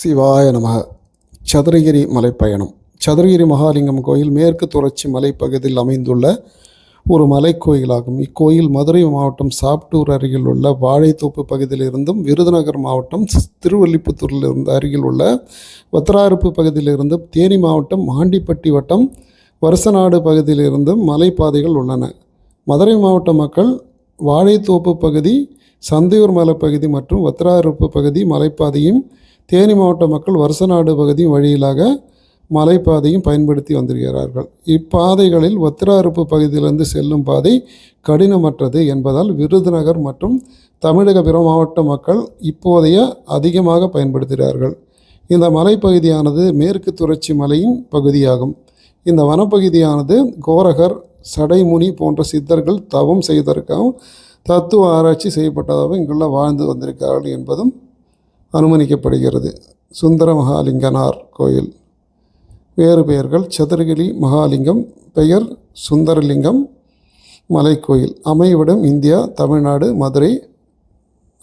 சிவாய நம சதுரகிரி மலைப்பயணம். சதுரகிரி மகாலிங்கம் கோயில் மேற்கு தொடர்ச்சி மலைப்பகுதியில் அமைந்துள்ள ஒரு மலைக்கோயிலாகும். இக்கோயில் மதுரை மாவட்டம் சாப்டூர் அருகில் உள்ள வாழைத்தோப்பு பகுதியிலிருந்தும் விருதுநகர் மாவட்டம் திருவல்லிபுத்தூரில் இருந்து அருகில் உள்ள வத்திராறுப்பு பகுதியிலிருந்தும் தேனி மாவட்டம் மாண்டிப்பட்டி வட்டம் வருசநாடு பகுதியிலிருந்தும் மலைப்பாதைகள் உள்ளன. மதுரை மாவட்ட மக்கள் வாழைத்தோப்பு பகுதி சந்தையூர் மலைப்பகுதி மற்றும் வத்திராறுப்பு பகுதி மலைப்பாதையும் தேனி மாவட்ட மக்கள் வருசநாடு பகுதி வழியிலாக மலைப்பாதையும் பயன்படுத்தி வந்திருக்கிறார்கள். இப்பாதைகளில் ஒத்திராறுப்பு பகுதியிலிருந்து செல்லும் பாதை கடினமற்றது என்பதால் விருதுநகர் மற்றும் தமிழக பிற மாவட்ட மக்கள் இப்போதைய அதிகமாக பயன்படுத்துகிறார்கள். இந்த மலைப்பகுதியானது மேற்கு தொடர்ச்சி மலையின் பகுதியாகும். இந்த வனப்பகுதியானது கோரகர் சடைமுனி போன்ற சித்தர்கள் தவம் செய்ததற்காகவும் தத்துவ ஆராய்ச்சி செய்யப்பட்டதாகவும் இங்குள்ள வாழ்ந்து வந்திருக்கிறார்கள் என்பதும் அனுமதிக்கப்படுகிறது. சுந்தர மகாலிங்கனார் கோயில். வேறு பெயர்கள் சதுரகிரி மகாலிங்கம் பெயர் சுந்தரலிங்கம் மலைக்கோயில். அமைவிடம் இந்தியா தமிழ்நாடு மதுரை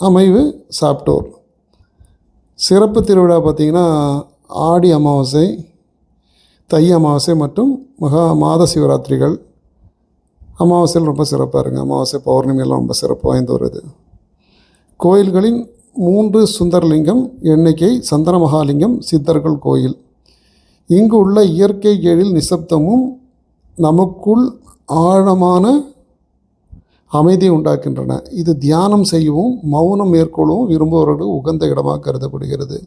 அமைவு சாப்டோர். சிறப்பு திருவிழா பார்த்திங்கன்னா ஆடி அமாவாசை தை அமாவாசை மற்றும் மகா மாத சிவராத்திரிகள். அமாவாசையில் ரொம்ப சிறப்பாக இருங்க. அமாவாசை பௌர்ணமியெல்லாம் ரொம்ப சிறப்பு வாய்ந்து வருது கோயில்களின் மூன்று சுந்தரலிங்கம் எண்ணிக்கை சந்தன மகாலிங்கம் சித்தர்கள் கோயில். இங்கு உள்ள இயற்கை எழில் நிசப்தமும் நமக்குள் ஆழமான அமைதி உண்டாக்கின்றன. இது தியானம் செய்யவும் மௌனம் மேற்கொள்ளவும் விரும்புபவர்களுக்கு உகந்த இடமாக கருதப்படுகிறது.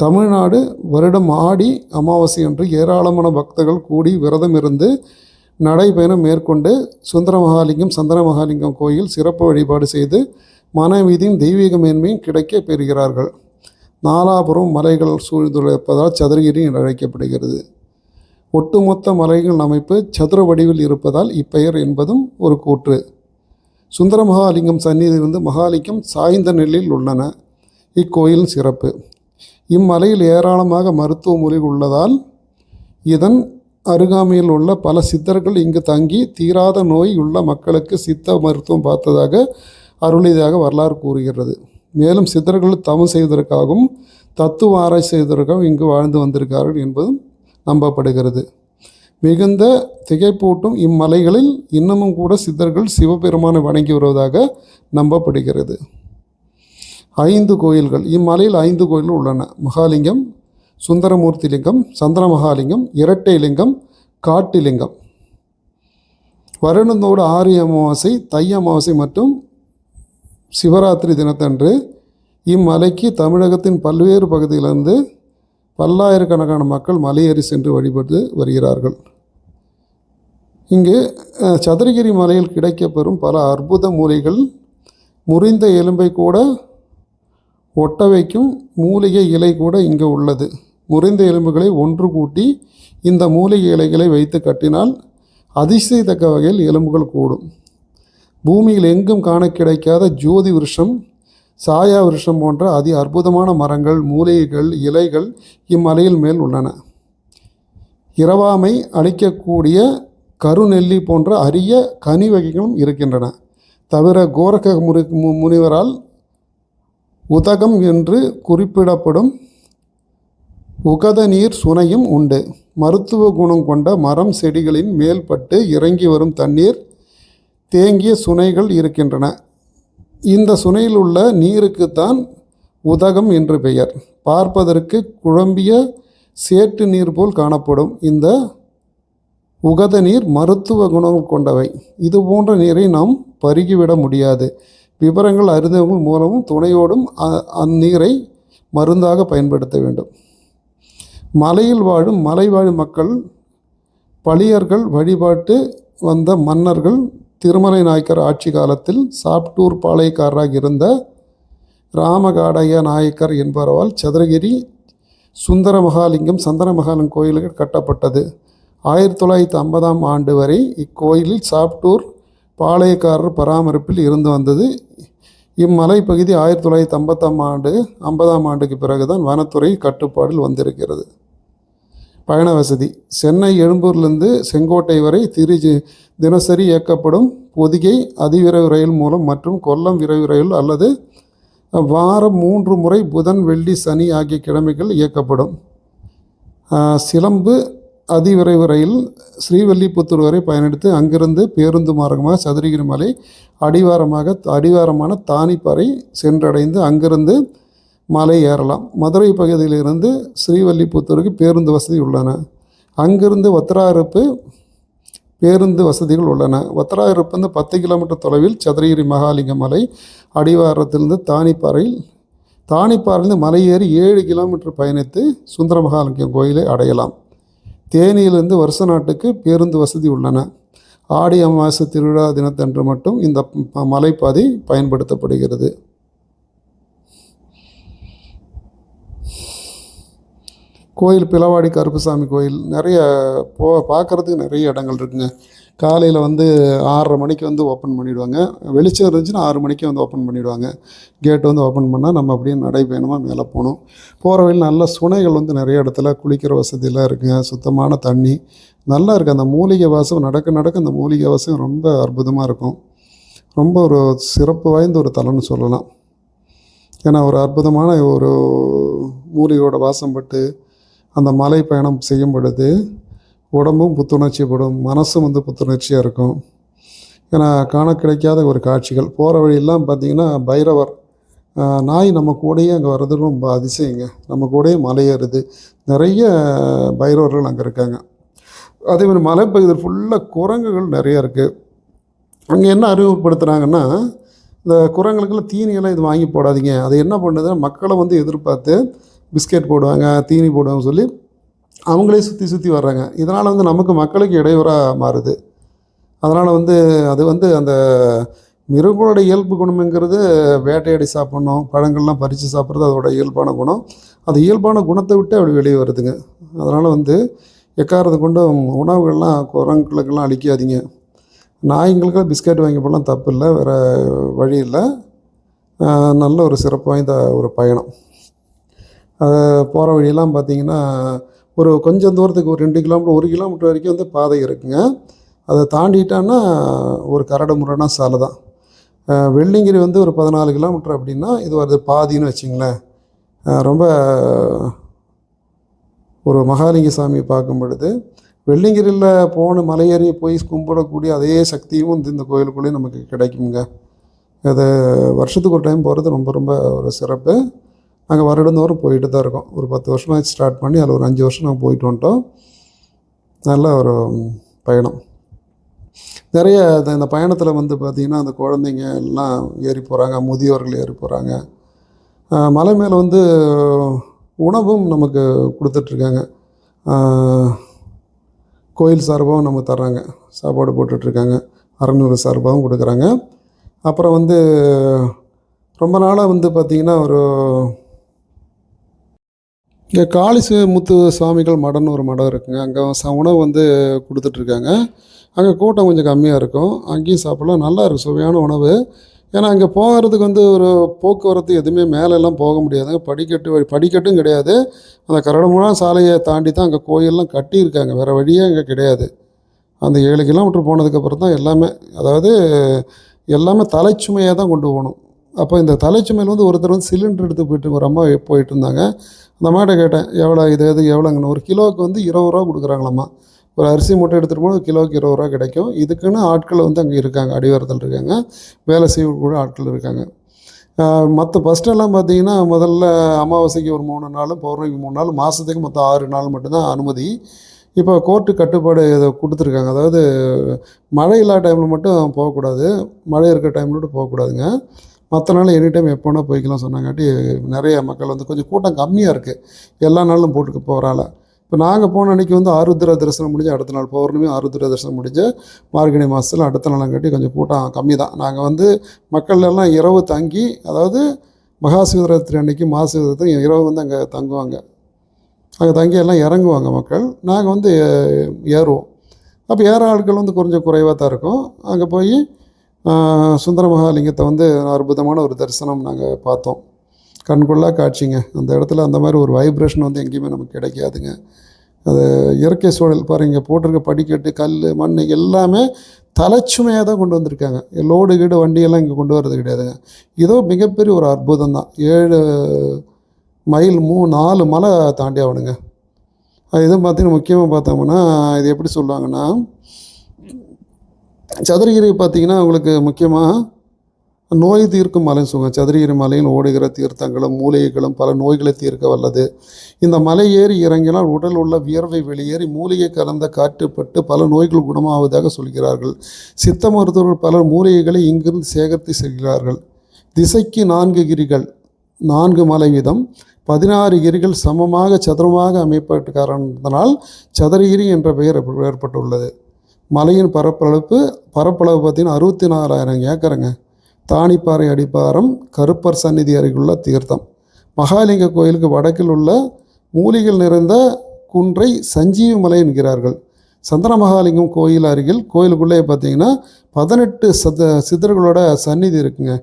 தமிழ்நாடு வருடம் ஆடி அமாவாசை அன்று ஏராளமான பக்தர்கள் கூடி விரதம் இருந்து நடைபயணம் மேற்கொண்டு சுந்தர மகாலிங்கம் சந்தன மகாலிங்கம் கோயில் சிறப்பு வழிபாடு செய்து மனவீதியும் தெய்வீக மேன்மையும் கிடைக்க பெறுகிறார்கள். நாலாபுரம் மலைகள் சூழ்ந்துள்ளப்பதால் சதுரகிரி என்று அழைக்கப்படுகிறது. ஒட்டுமொத்த மலைகள் அமைப்பு சதுர வடிவில் இருப்பதால் இப்பெயர் என்பதும் ஒரு கூற்று. சுந்தர மகாலிங்கம் சந்நிதியிலிருந்து மகாலிங்கம் சாய்ந்த நிலையில் உள்ளன. இக்கோயிலின் சிறப்பு. இம்மலையில் ஏராளமாக மருத்துவ மூலிகை உள்ளதால் இதன் அருகாமையில் உள்ள பல சித்தர்கள் இங்கு தங்கி தீராத நோய் உள்ள மக்களுக்கு சித்த மருத்துவம் பார்த்ததாக அருளியதாக வரலாறு கூறுகிறது. மேலும் சித்தர்கள் தவம் செய்வதற்காகவும் தத்துவ ஆராய்ச்சி செய்வதற்காகவும் இங்கு வாழ்ந்து வந்திருக்கார்கள் என்பதும் நம்பப்படுகிறது. மிகுந்த திகைப்பூட்டும் இம்மலைகளில் இன்னமும் கூட சித்தர்கள் சிவபெருமானை வணங்கி வருவதாக நம்பப்படுகிறது. ஐந்து கோயில்கள் இம்மலையில் ஐந்து கோயில்கள் உள்ளன. மகாலிங்கம் சுந்தரமூர்த்தி லிங்கம் சந்திர மகாலிங்கம் இரட்டை லிங்கம். காட்டிலிங்கம் வருணந்தோடு வருடந்தோடு அமாவாசை தை அமாவாசை மற்றும் சிவராத்திரி தினத்தன்று இம்மலைக்கு தமிழகத்தின் பல்வேறு பகுதியிலிருந்து பல்லாயிரக்கணக்கான மக்கள் மலையேறி சென்று வழிபட்டு வருகிறார்கள். இங்கு சதுரகிரி மலையில் கிடைக்கப்பெறும் பல அற்புத மூலிகள் முறிந்த எலும்பை கூட ஒட்ட வைக்கும் மூலிகை இலை கூட இங்கு உள்ளது. முறிந்த எலும்புகளை ஒன்று கூட்டி இந்த மூலிகை இலைகளை வைத்து கட்டினால் அதிசயத்தக்க வகையில் எலும்புகள் கூடும். பூமியில் எங்கும் காண கிடைக்காத ஜோதி விருஷம் சாயா விருஷம் போன்ற அதி அற்புதமான மரங்கள் மூலிகைகள் இலைகள் இம்மலையில் மேல் உள்ளன. இரவாமை அளிக்கக்கூடிய கருநெல்லி போன்ற அரிய கனி வகைகளும் இருக்கின்றன. தவிர கோரக முனி மு- முனிவரால் உதகம் என்று குறிப்பிடப்படும் உகத நீர் சுனையும் உண்டு. மருத்துவ குணம் கொண்ட மரம் செடிகளின் மேல்பட்டு இறங்கி வரும் தண்ணீர் தேங்கிய சுனைகள் இருக்கின்றன. இந்த சுனையில் உள்ள நீருக்குத்தான் உதகம் என்று பெயர். பார்ப்பதற்கு குழம்பிய சேட்டு நீர் போல் காணப்படும். இந்த உகத நீர் மருத்துவ குணம் கொண்டவை. இது போன்ற நீரை நாம் பருகிவிட முடியாது. விவரங்கள் அறிந்தவர்கள் மூலமும் துணையோடும் அ- அந்நீரை மருந்தாக பயன்படுத்த வேண்டும். மலையில் வாழும் மலைவாழ் மக்கள் பளியர்கள் வழிபாட்டு வந்த மன்னர்கள் திருமலை நாயக்கர் ஆட்சி காலத்தில் சாப்டூர் பாளையக்காரராக இருந்த ராமகாடைய நாயக்கர் என்பவரால் சதுரகிரி சுந்தர மகாலிங்கம் சந்தன மகாலிங்கம் கோயில்கள் கட்டப்பட்டது. ஆயிரத்தி தொள்ளாயிரத்தி ஐம்பதாம் ஆண்டு வரை இக்கோயிலில் சாப்டூர் பாளையக்காரர் பராமரிப்பில் இருந்து வந்தது. இம்மலைப்பகுதி ஆயிரத்தி தொள்ளாயிரத்தி ஐம்பத்தாம் ஆண்டு ஐம்பதாம் ஆண்டுக்கு பிறகுதான் வனத்துறை கட்டுப்பாடில் வந்திருக்கிறது. பயண வசதி. சென்னை எழும்பூர்லேருந்து செங்கோட்டை வரை திரு தினசரி இயக்கப்படும் பொதிகை அதிவிரைவு ரயில் மூலம் மற்றும் கொல்லம் விரைவு ரயில் அல்லது வாரம் மூன்று முறை புதன் வெள்ளி சனி ஆகிய கிழமைகள் இயக்கப்படும். சிலம்பு அதிவிரைவு ரயில் ஸ்ரீவல்லிபுத்தூர் வரை பயணித்து அங்கிருந்து பேருந்து மார்க்கமாக சதுரகிரி மலை அடிவாரமாக அடிவாரமான தானிப்பாறை சென்றடைந்து அங்கிருந்து மலை ஏறலாம். மதுரை பகுதியிலிருந்து ஸ்ரீவல்லிபுத்தூருக்கு பேருந்து வசதி உள்ளன. அங்கிருந்து வத்திராயிருப்பு பேருந்து வசதிகள் உள்ளன. வத்திராயிருப்பு வந்து பத்து கிலோமீட்டர் தொலைவில் சதுரகிரி மகாலிங்க மலை அடிவாரத்திலிருந்து தானிப்பாறையில் தானிப்பாறையிலிருந்து மலை ஏறி ஏழு கிலோமீட்டர் பயணித்து சுந்தர மகாலிங்கம் கோயிலை அடையலாம். தேனியிலிருந்து வருஷ நாட்டுக்கு பேருந்து வசதி உள்ளன. ஆடி அமாவாசை திருவிழா தினத்தன்று மட்டும் இந்த மலைப்பாதை பயன்படுத்தப்படுகிறது. கோயில் பிளவாடி கருப்புசாமி கோயில் நிறைய போ பார்க்குறதுக்கு நிறைய இடங்கள் இருக்குங்க. காலையில் வந்து ஆறரை மணிக்கு வந்து ஓப்பன் பண்ணிவிடுவாங்க வெளிச்சம் இருந்துச்சுன்னா ஆறு மணிக்கு வந்து ஓப்பன் பண்ணிவிடுவாங்க கேட் வந்து ஓப்பன் பண்ணால் நம்ம அப்படியே நடைபயணமாக மேலே போகணும். போகிற வழியில் நல்ல சுனைகள் வந்து நிறைய இடத்துல குளிக்கிற வசதியெல்லாம் இருக்குங்க. சுத்தமான தண்ணி. நல்லா இருக்குது அந்த மூலிகை வாசம் நடக்க நடக்க அந்த மூலிகை வாசம் ரொம்ப அற்புதமாக இருக்கும். ரொம்ப ஒரு சிறப்பு வாய்ந்த ஒரு தலம்னு சொல்லலாம். ஏன்னா ஒரு அற்புதமான ஒரு மூலிகையோட வாசம் பட்டு அந்த மலை பயணம் செய்யும் பொழுது உடம்பும் புத்துணர்ச்சி படும் மனசும் வந்து புத்துணர்ச்சியாக இருக்கும். ஏன்னா காண கிடைக்காத ஒரு காட்சிகள். போகிற வழியெல்லாம் பார்த்தீங்கன்னா பைரவர் நாய் நம்ம கூடயே அங்கே வர்றது ரொம்ப அதிசயங்க. நம்ம கூடயே மலை ஏறுது. நிறைய பைரவர்கள் அங்கே இருக்காங்க. அதே மாதிரி மலைப்பகுதியில் ஃபுல்லாக குரங்குகள் நிறைய இருக்குது அங்கே என்ன அறிமுகப்படுத்துகிறாங்கன்னா இந்த குரங்களுக்கெல்லாம் தீனியெல்லாம் இது வாங்கி போடாதீங்க. அது என்ன பண்ணுதுன்னா மக்களை வந்து எதிர்பார்த்து பிஸ்கெட் போடுவாங்க தீனி போடுவாங்கன்னு சொல்லி அவங்களே சுற்றி சுற்றி வர்றாங்க. இதனால் வந்து நமக்கு மக்களுக்கு இடையூறாக மாறுது. அதனால் வந்து அது வந்து அந்த மிருகங்களோட இயல்பு குணம்ங்கிறது வேட்டையாடி சாப்பிட்ணும் பழங்கள்லாம் பறித்து சாப்பிட்றது அதோட இயல்பான குணம். அது இயல்பான குணத்தை விட்டு அப்படி வெளியே வருதுங்க. அதனால் வந்து எக்காரது கொண்டு உணவுகள்லாம் குரங்குகளுக்கெல்லாம் அழிக்காதீங்க. நாய்ங்களுக்கெல்லாம் பிஸ்கட் வாங்கி போடலாம் தப்பு இல்லை வேறு வழி இல்லை. நல்ல ஒரு சிறப்பு வாய்ந்த ஒரு பயணம். போகிற வழியெல்லாம் பார்த்தீங்கன்னா ஒரு கொஞ்சம் தூரத்துக்கு ஒரு ரெண்டு கிலோமீட்டர் ஒரு கிலோமீட்டர் வரைக்கும் வந்து பாதை இருக்குங்க. அதை தாண்டிட்டான்னா ஒரு கரடு முரடான சாலை தான். வெள்ளிங்கிரி வந்து ஒரு பதினாலு கிலோமீட்டர் அப்படின்னா இது வருது பாதின்னு வச்சிங்களேன். ரொம்ப ஒரு மகாலிங்க சாமியை பார்க்கும் பொழுது வெள்ளிங்கிரியில் போன மலையேறி போய் கும்பிடக்கூடிய அதே சக்தியும் வந்து இந்த கோயிலுக்குள்ளேயும் நமக்கு கிடைக்குங்க. அது வருஷத்துக்கு ஒரு டைம் போகிறது ரொம்ப ரொம்ப ஒரு சிறப்பு. நாங்கள் வருடந்தோறும் போயிட்டு தான் இருக்கோம். ஒரு பத்து வருஷமாக ஸ்டார்ட் பண்ணி அதில் ஒரு அஞ்சு வருஷம் நாங்கள் போயிட்டு வந்துட்டோம். நல்ல ஒரு பயணம். நிறைய இந்த- இந்த பயணத்தில் வந்து பார்த்திங்கன்னா அந்த குழந்தைங்க எல்லாம் ஏறி போகிறாங்க முதியோர்கள் ஏறி போகிறாங்க மலை மேலே வந்து உணவும் நமக்கு கொடுத்துட்ருக்காங்க. கோயில் சார்பாகவும் நமக்கு தர்றாங்க. சாப்பாடு போட்டுட்ருக்காங்க. அறநூறு சார்பாகவும் கொடுக்குறாங்க. அப்புறம் வந்து ரொம்ப நாளாக வந்து பார்த்திங்கன்னா ஒரு இங்கே காளிசு முத்து சுவாமிகள் மடம்னு ஒரு மடம் இருக்குங்க. அங்கே ச உணவு வந்து கொடுத்துட்ருக்காங்க. அங்கே கூட்டம் கொஞ்சம் கம்மியாக இருக்கும். அங்கேயும் சாப்பிடலாம். நல்லா இருக்கும் சுவையான உணவு. ஏன்னா அங்கே போகிறதுக்கு வந்து ஒரு போக்குவரத்து எதுவுமே மேலெல்லாம் போக முடியாதுங்க. படிக்கட்டு படிக்கட்டும் கிடையாது. அந்த கரடமுழா சாலையை தாண்டி தான் அங்கே கோயிலெலாம் கட்டியிருக்காங்க. வேறு வழியே அங்கே கிடையாது. அந்த ஏழு கிலோமீட்டர் போனதுக்கப்புறம் தான் எல்லாமே அதாவது எல்லாமே தலைச்சுமையாக தான் கொண்டு போகணும். அப்போ இந்த தலைச்சுமையில் வந்து ஒருத்தர் வந்து சிலிண்டர் எடுத்து போயிட்டு ஒரு அம்மா போயிட்டு இருந்தாங்க. அந்த அம்மாட்ட கேட்டேன் எவ்வளோ இது எது எவ்வளோங்கன்னு ஒரு கிலோவுக்கு வந்து இருபது ரூபா கொடுக்குறாங்களாம்மா. ஒரு அரிசி மூட்டை எடுத்துகிட்டு போனால் கிலோவுக்கு இருபது ரூபா கிடைக்கும். இதுக்குன்னு ஆட்கள் வந்து அங்கே இருக்காங்க அடிவாரத்தில் இருக்காங்க. வேலை செய்யக்கூடிய ஆட்கள் இருக்காங்க. மற்ற ஃபஸ்ட்டெல்லாம் பார்த்தீங்கன்னா முதல்ல அமாவாசைக்கு ஒரு மூணு நாள் பௌர்ணமிக்கு மூணு நாள் மாதத்துக்கு மொத்தம் ஆறு நாள் மட்டும்தான் அனுமதி. இப்போ கோர்ட்டு கட்டுப்பாடு இதை கொடுத்துருக்காங்க. அதாவது மழை இல்லாத டைமில் மட்டும் போகக்கூடாது. மழை இருக்கிற டைமில் மட்டும் போகக்கூடாதுங்க. மற்ற நாள் எனி டைம் எப்போ வேணால் போய்க்கலாம் சொன்னாங்காட்டி நிறைய மக்கள் வந்து கொஞ்சம் கூட்டம் கம்மியாக இருக்குது எல்லா நாளும் போட்டுக்கு போகிறால இப்போ நாங்கள் போன அன்றைக்கி வந்து ஆருத்ர தரிசனம் முடிஞ்சு அடுத்த நாள் பௌர்ணமி ஆருத்ர தரிசனம் முடிஞ்சு மார்கழி மாதத்தில் அடுத்த நாளங்காட்டி கொஞ்சம் கூட்டம் கம்மி தான் நாங்கள் வந்து மக்கள் எல்லாம் இரவு தங்கி அதாவது மகாசிவராத்திரி அன்னைக்கு மகாசிவராத்திரி இரவு வந்து அங்கே தங்குவாங்க. அங்கே தங்கி எல்லாம் இறங்குவாங்க மக்கள். நாங்கள் வந்து ஏ- ஏறுவோம். அப்போ ஏற ஆட்கள் வந்து கொஞ்சம் குறைவாக தான் இருக்கும். அங்கே போய் சுந்தர மகாலிங்கத்தை வந்து அற்புதமான ஒரு தரிசனம் நாங்கள் பார்த்தோம். கண்கொள்ளா காட்சிங்க. அந்த இடத்துல அந்த மாதிரி ஒரு வைப்ரேஷன் வந்து எங்கேயுமே நமக்கு கிடைக்காதுங்க. அது இயற்கை சூழல் பாருங்க. போட்டிருக்க படிக்கட்டு கல் மண் எல்லாமே தலைச்சுமையாக தான் கொண்டு வந்திருக்காங்க. லோடு கீடு வண்டியெல்லாம் இங்கே கொண்டு வர்றது கிடையாதுங்க. இதோ மிகப்பெரிய ஒரு அற்புதம் தான். ஏழு மைல் மூ நாலு மலை தாண்டி ஆகணுங்க அது இதுவும் பார்த்தீங்கன்னா முக்கியமாக பார்த்தோம்னா இது எப்படி சொல்லுவாங்கன்னா சதுரகிரி பார்த்தீங்கன்னா உங்களுக்கு முக்கியமாக நோய் தீர்க்கும் மலைன்னு சொல்லுவாங்க. சதுரகிரி மலையில் ஓடுகிற தீர்த்தங்களும் மூலிகைகளும் பல நோய்களை தீர்க்க வல்லது. இந்த மலை ஏறி இறங்கினால் உடல் உள்ள வியர்வை வெளியேறி மூலிகை கலந்த காற்றுப்பட்டு பல நோய்கள் குணமாவதாக சொல்கிறார்கள். சித்த மருத்துவர்கள் பலர் மூலிகைகளை இங்கிருந்து சேகரித்து செல்கிறார்கள். திசைக்கு நான்கு கிரிகள் நான்கு மலை வீதம் பதினாறு கிரிகள் சமமாக சதுரமாக அமைப்பட்ட காரணத்தினால் சதுரகிரி என்ற பெயர் ஏற்பட்டுள்ளது. மலையின் பரப்பளவு பரப்பளவு பார்த்தீங்கன்னா அறுபத்தி நாலாயிரம் ஏக்கருங்க. தானிப்பாறை அடிப்பாரம் கருப்பர் சந்நிதி அருகிலுள்ள தீர்த்தம். மகாலிங்க கோயிலுக்கு வடக்கில் உள்ள மூலிகள் நிறைந்த குன்றை சஞ்சீவி மலை என்கிறார்கள். சந்தன மகாலிங்கம் கோயில் அருகில் கோயிலுக்குள்ளே பார்த்தீங்கன்னா பதினெட்டு சத சித்தர்களோட சந்நிதி இருக்குங்க.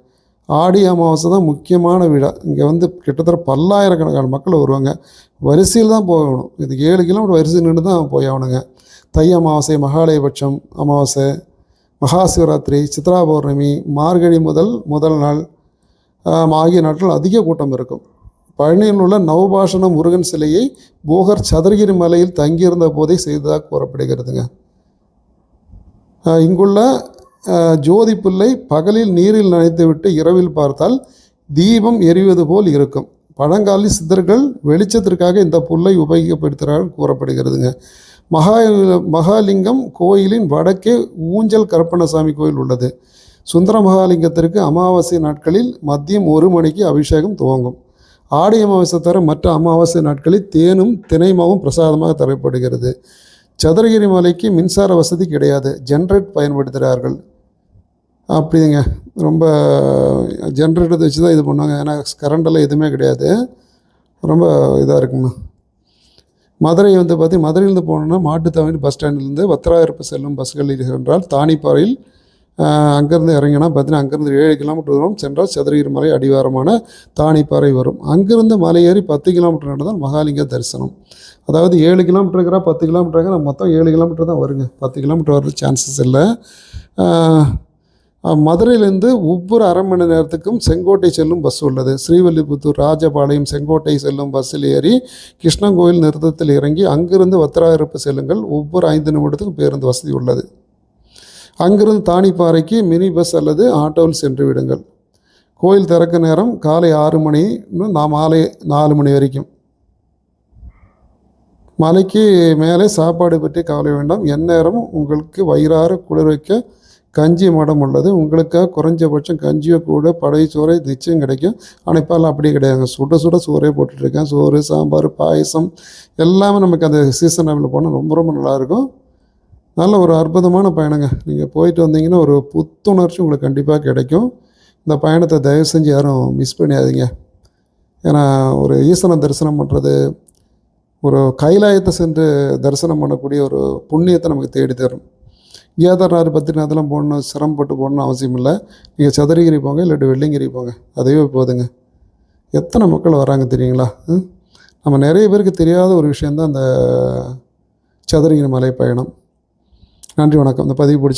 ஆடி அமாவாசை தான் முக்கியமான விழா. இங்கே வந்து கிட்டத்தட்ட பல்லாயிரக்கணக்கான மக்கள் வருவாங்க. வரிசையில் தான் போகணும். இது ஏழு கிலோமீட்டர் வரிசை நின்று தான் போய் ஆகணுங்க. தை அமாவாசை மகாலயபட்சம் அமாவாசை மகா சிவராத்திரி சித்ரா பௌர்ணமி மார்கழி முதல் முதல் நாள் ஆகிய நாட்கள் அதிக கூட்டம் இருக்கும். பழனியில் உள்ள நவபாஷண முருகன் சிலையை போகர் சதுரகிரி மலையில் தங்கியிருந்த போதே செய்ததாக கூறப்படுகிறதுங்க. இங்குள்ள ஜோதி பிள்ளை பகலில் நீரில் நனைத்துவிட்டு இரவில் பார்த்தால் தீபம் எரிவது போல் இருக்கும். பழங்காலி சித்தர்கள் வெளிச்சத்திற்காக இந்த புல்லை உபயோகப்படுத்துகிறார்கள் கூறப்படுகிறதுங்க. மகா மகாலிங்கம் கோயிலின் வடக்கே ஊஞ்சல் கருப்பண்ணசாமி கோயில் உள்ளது. சுந்தர மகாலிங்கத்திற்கு அமாவாசை நாட்களில் மதியம் ஒரு மணிக்கு அபிஷேகம் துவங்கும். ஆடி அமாவாசை தவிர மற்ற அமாவாசை நாட்களில் தேனும் தினைமாவும் பிரசாதமாக தரப்படுகிறது. சதுரகிரி மலைக்கு மின்சார வசதி கிடையாது. ஜென்ரேட் பயன்படுத்துகிறார்கள். அப்படிங்க. ரொம்ப ஜென்ரேட்டர் வச்சு தான் இது பண்ணுவாங்க. ஏன்னா கரண்டெல்லாம் எதுவுமே கிடையாது. ரொம்ப இதாக இருக்குங்க. மதுரை வந்து பார்த்தி மதுரையிலேருந்து போனோம்னா மாட்டுத்தாவணி பஸ் ஸ்டாண்ட்லேருந்து வத்திராயிருப்பு செல்லும் பஸ்கள் என்றால் தானிப்பாறையில் அங்கேருந்து இறங்கினா பார்த்தீங்கன்னா அங்கேருந்து ஏழு கிலோமீட்டர் தூரம் சென்றால் சதுரகிரி மலை அடிவாரமான தானிப்பாறை வரும். அங்கேருந்து மலையேறி பத்து கிலோமீட்டர் நடந்தால் மகாலிங்க தரிசனம். அதாவது ஏழு கிலோமீட்டர் இருக்கிறா பத்து கிலோமீட்டர் இருக்கிறா மொத்தம் ஏழு கிலோமீட்டர் தான் வருங்க. பத்து கிலோமீட்டர் வர்றது சான்சஸ் இல்லை. மதுரையிலேருந்து ஒவ்வொரு அரை மணி நேரத்துக்கும் செங்கோட்டை செல்லும் பஸ் உள்ளது. ஸ்ரீவில்லிபுத்தூர் ராஜபாளையம் செங்கோட்டை செல்லும் பஸ்ஸில் ஏறி கிருஷ்ணங்கோயில் நிறுத்தத்தில் இறங்கி அங்கிருந்து வத்திராயிருப்பு செல்லுங்கள். ஒவ்வொரு ஐந்து நிமிடத்துக்கும் பேருந்து வசதி உள்ளது. அங்கிருந்து தானிப்பாறைக்கு மினி பஸ் அல்லது ஆட்டோவில் சென்று விடுங்கள். கோயில் திறக்க நேரம் காலை ஆறு மணி நான் மாலை நாலு மணி வரைக்கும். மலைக்கு மேலே சாப்பாடு பற்றி கவலை வேண்டாம். எந்நேரமும் உங்களுக்கு வயிறார குளிர் வைக்க கஞ்சி மடம் உள்ளது. உங்களுக்காக குறைஞ்சபட்சம் கஞ்சியோ கூட படை சோறை நிச்சயம் கிடைக்கும். ஆனால் இப்போல்லாம் அப்படி கிடையாது. சுட சுட சோறே போட்டுட்ருக்கேன். சோறு சாம்பார் பாயசம் எல்லாமே நமக்கு அந்த சீசன் டைமில் போனால் ரொம்ப ரொம்ப நல்லாயிருக்கும். நல்ல ஒரு அற்புதமான பயணங்க. நீங்கள் போயிட்டு வந்தீங்கன்னா ஒரு புத்துணர்ச்சி உங்களுக்கு கண்டிப்பாக கிடைக்கும். இந்த பயணத்தை தயவு செஞ்சு யாரும் மிஸ் பண்ணிடாதீங்க ஏன்னா ஒரு ஈசனை தரிசனம் பண்ணுறது ஒரு கைலாயத்தை சென்று தரிசனம் பண்ணக்கூடிய ஒரு புண்ணியத்தை நமக்கு தேடி தரும் கேதார்நாத் அதெல்லாம் போடணும் சிரமப்பட்டு போடணும் அவசியம் இல்லை. நீங்கள் சதுரகிரி போங்க இல்லாட்டி வெள்ளிங்கிரி போங்க. அதுவே போதுங்க. எத்தனை மக்கள் வராங்க தெரியுங்களா? ம்? நம்ம நிறைய பேருக்கு தெரியாத ஒரு விஷயந்தான் அந்த சதுரகிரி மலை பயணம் நன்றி வணக்கம். இந்த பதிவு பிடிச்சி